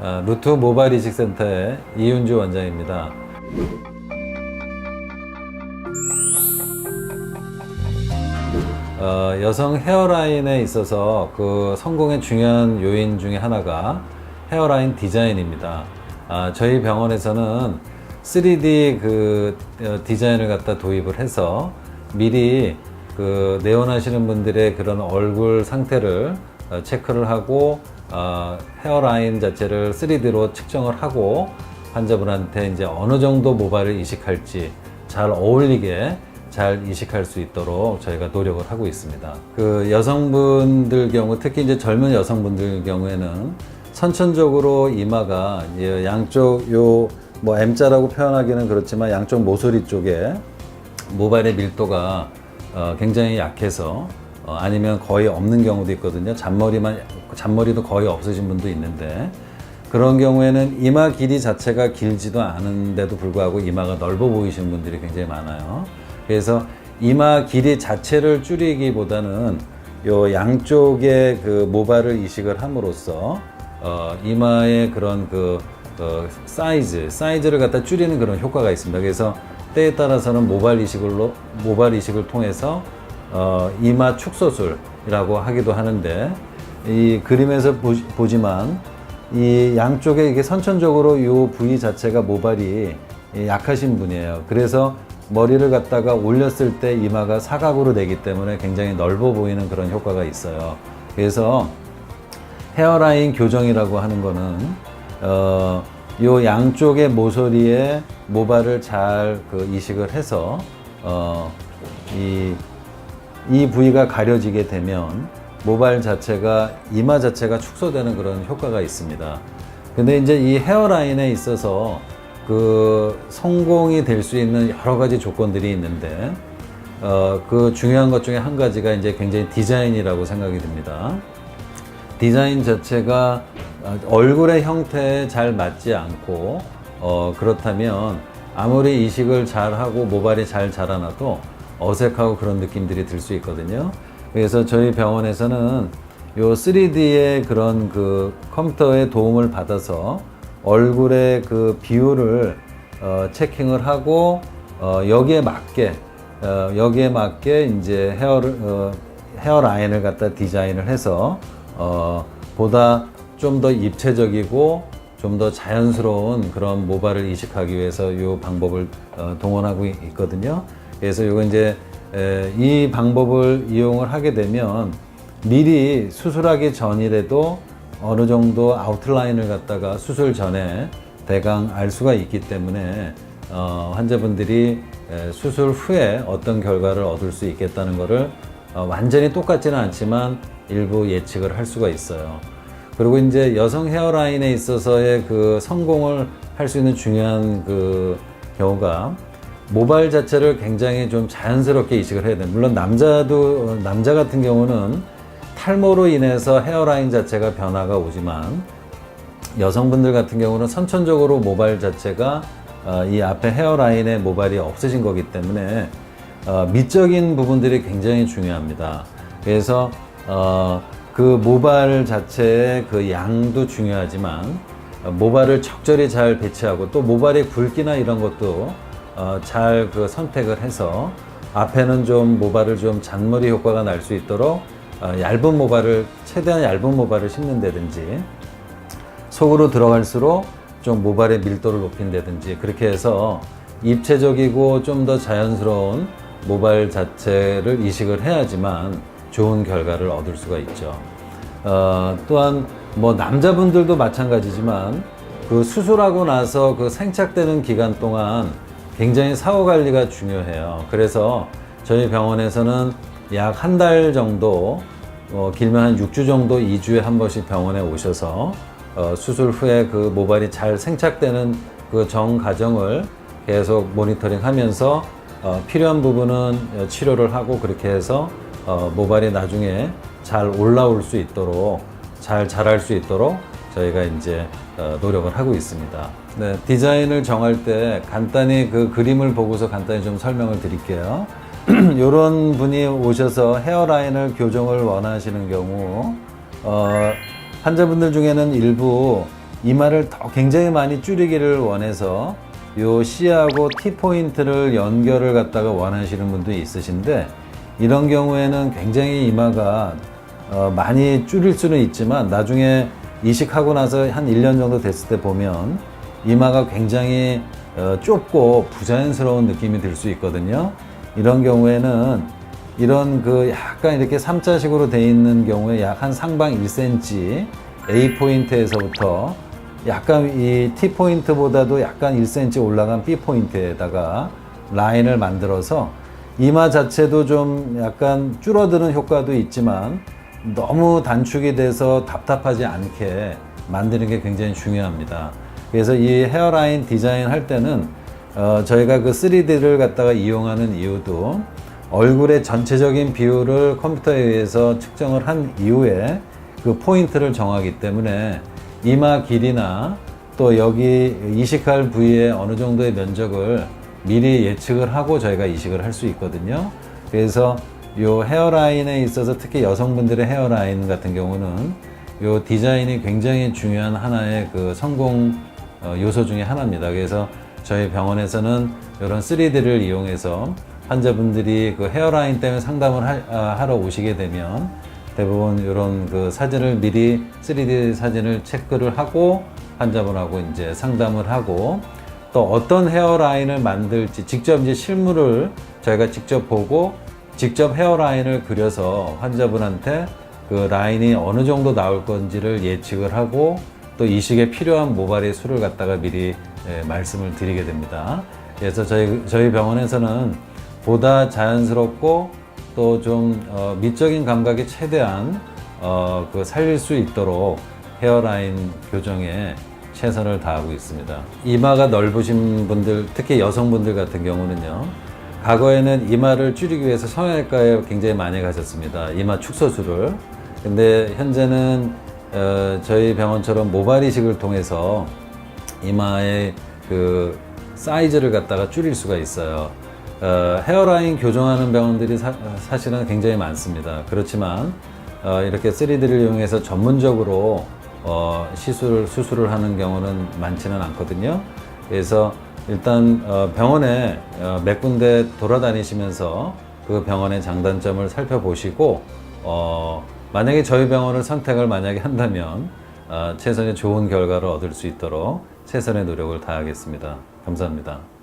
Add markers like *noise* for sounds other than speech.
어, 루트 모바일 이식센터의 이윤주 원장입니다. 어, 여성 헤어라인에 있어서 그 성공의 중요한 요인 중에 하나가 헤어라인 디자인입니다. 아, 저희 병원에서는 3D 그 어, 디자인을 갖다 도입을 해서 미리 그 내원하시는 분들의 그런 얼굴 상태를 어, 체크를 하고 어, 헤어라인 자체를 3D로 측정을 하고 환자분한테 이제 어느 정도 모발을 이식할지 잘 어울리게 잘 이식할 수 있도록 저희가 노력을 하고 있습니다. 그 여성분들 경우 특히 이제 젊은 여성분들 경우에는 선천적으로 이마가 이 양쪽 요 뭐 M자라고 표현하기는 그렇지만 양쪽 모서리 쪽에 모발의 밀도가 어, 굉장히 약해서 어, 아니면 거의 없는 경우도 있거든요. 잔머리만 잔머리도 거의 없으신 분도 있는데 그런 경우에는 이마 길이 자체가 길지도 않은데도 불구하고 이마가 넓어 보이시는 분들이 굉장히 많아요. 그래서 이마 길이 자체를 줄이기보다는 요 양쪽에 그 모발을 이식을 함으로써 어, 이마의 그런 그 어, 사이즈, 사이즈를 갖다 줄이는 그런 효과가 있습니다. 그래서 때에 따라서는 모발 이식으로 모발 이식을 통해서 어, 이마 축소술이라고 하기도 하는데 이 그림에서 보, 지 만이 양쪽에 이게 선천적으로 이 부위 자체가 모발이 약하신 분이에요. 그래서 머리를 갖다가 올렸을 때 이마가 사각으로 되기 때문에 굉장히 넓어 보이는 그런 효과가 있어요. 그래서 헤어라인 교정이라고 하는 거는 어, 요 양쪽의 모서리에 모발을 잘 그 이식을 해서 어, 이, 이 부위가 가려지게 되면 모발 자체가 이마 자체가 축소되는 그런 효과가 있습니다. 근데 이제 이 헤어라인에 있어서 그 성공이 될 수 있는 여러 가지 조건들이 있는데 어, 그 중요한 것 중에 한 가지가 이제 굉장히 디자인이라고 생각이 듭니다. 디자인 자체가 어, 얼굴의 형태에 잘 맞지 않고 어, 그렇다면 아무리 이식을 잘 하고 모발이 잘 자라나도 어색하고 그런 느낌들이 들 수 있거든요. 그래서 저희 병원에서는 요 3D의 그런 그 컴퓨터의 도움을 받아서 얼굴의 그 비율을 어, 체킹을 하고 어, 여기에 맞게 어, 여기에 맞게 이제 헤어를 어, 헤어 라인을 갖다 디자인을 해서 어, 보다 좀 더 입체적이고 좀더 자연스러운 그런 모발을 이식하기 위해서 이 방법을 어, 동원하고 있- 있거든요. 그래서 이거 이제 에, 이 방법을 이용을 하게 되면 미리 수술하기 전이라도 어느 정도 아웃라인을 갖다가 수술 전에 대강 알 수가 있기 때문에 어, 환자분들이 에, 수술 후에 어떤 결과를 얻을 수 있겠다는 것을 어, 완전히 똑같지는 않지만 일부 예측을 할 수가 있어요. 그리고 이제 여성 헤어라인에 있어서의 그 성공을 할 수 있는 중요한 그 경우가 모발 자체를 굉장히 좀 자연스럽게 이식을 해야 돼요. 물론 남자도 어, 남자 같은 경우는 탈모로 인해서 헤어라인 자체가 변화가 오지만 여성분들 같은 경우는 선천적으로 모발 자체가 어, 이 앞에 헤어라인에 모발이 없으신 거기 때문에 어, 미적인 부분들이 굉장히 중요합니다. 그래서 어, 그 모발 자체의 그 양도 중요하지만 어, 모발을 적절히 잘 배치하고 또 모발의 굵기나 이런 것도 어, 잘 그 선택을 해서 앞에는 좀 모발을 좀 잔머리 효과가 날 수 있도록 어, 얇은 모발을 최대한 얇은 모발을 심는다든지 속으로 들어갈수록 좀 모발의 밀도를 높인다든지 그렇게 해서 입체적이고 좀 더 자연스러운 모발 자체를 이식을 해야지만 좋은 결과를 얻을 수가 있죠. 어, 또한 뭐 남자분들도 마찬가지지만 그 수술하고 나서 그 생착되는 기간 동안 굉장히 사후 관리가 중요해요. 그래서 저희 병원에서는 약 한 달 정도, 어, 길면 한 6주 정도, 2주에 한 번씩 병원에 오셔서 어, 수술 후에 그 모발이 잘 생착되는 그 정 과정을 계속 모니터링 하면서 어, 필요한 부분은 어, 치료를 하고 그렇게 해서 어, 모발이 나중에 잘 올라올 수 있도록 잘 자랄 수 있도록 저희가 이제 어, 노력을 하고 있습니다. 네, 디자인을 정할 때 간단히 그 그림을 보고서 간단히 좀 설명을 드릴게요. *clears throat* 이런 분이 오셔서 헤어라인을 교정을 원하시는 경우 어, 환자분들 중에는 일부 이마를 더 굉장히 많이 줄이기를 원해서 요 C하고 T 포인트를 연결을 갖다가 원하시는 분도 있으신데 이런 경우에는 굉장히 이마가 어, 많이 줄일 수는 있지만 나중에 이식하고 나서 한 1년 정도 됐을 때 보면 이마가 굉장히 어, 좁고 부자연스러운 느낌이 들 수 있거든요. 이런 경우에는 이런 그 약간 이렇게 3자식으로 돼 있는 경우에 약 한 상방 1cm A 포인트에서부터 약간 이 T 포인트보다도 약간 1cm 올라간 B 포인트에다가 라인을 만들어서 이마 자체도 좀 약간 줄어드는 효과도 있지만 너무 단축이 돼서 답답하지 않게 만드는 게 굉장히 중요합니다. 그래서 이 헤어라인 디자인 할 때는 어, 저희가 그 3D를 갖다가 이용하는 이유도 얼굴의 전체적인 비율을 컴퓨터에 의해서 측정을 한 이후에 그 포인트를 정하기 때문에 이마 길이나 또 여기 이식할 부위의 어느 정도의 면적을 미리 예측을 하고 저희가 이식을 할 수 있거든요. 그래서 요 헤어라인에 있어서 특히 여성분들의 헤어라인 같은 경우는 요 디자인이 굉장히 중요한 하나의 그 성공 어, 요소 중에 하나입니다. 그래서 저희 병원에서는 이런 3D를 이용해서 환자분들이 그 헤어라인 때문에 상담을 하, 아, 하러 오시게 되면 대부분 이런 그 사진을 미리 3D 사진을 체크를 하고 환자분하고 이제 상담을 하고 또 어떤 헤어라인을 만들지 직접 이제 실물을 저희가 직접 보고 직접 헤어라인을 그려서 환자분한테 그 라인이 어느 정도 나올 건지를 예측을 하고 또 이식에 필요한 모발의 수를 갖다가 미리 예, 말씀을 드리게 됩니다. 그래서 저희, 저희 병원에서는 보다 자연스럽고 또좀 어, 미적인 감각이 최대한 어, 그 살릴 수 있도록 헤어라인 교정에 최선을 다하고 있습니다. 이마가 넓으신 분들, 특히 여성분들 같은 경우는요. 과거에는 이마를 줄이기 위해서 성형외과에 굉장히 많이 가셨습니다. 이마 축소술을. 근데 현재는 어, 저희 병원처럼 모발 이식을 통해서 이마의 그 사이즈를 갖다가 줄일 수가 있어요. 어, 헤어라인 교정하는 병원들이 사, 실은 굉장히 많습니다. 그렇지만 어, 이렇게 3D를 이용해서 전문적으로 어, 시술 수술을 하는 경우는 많지는 않거든요. 그래서 일단 어, 병원에 어, 몇 군데 돌아다니시면서 그 병원의 장단점을 살펴보시고 어, 만약에 저희 병원을 선택을 만약에 한다면 어, 최선의 좋은 결과를 얻을 수 있도록 최선의 노력을 다하겠습니다. 감사합니다.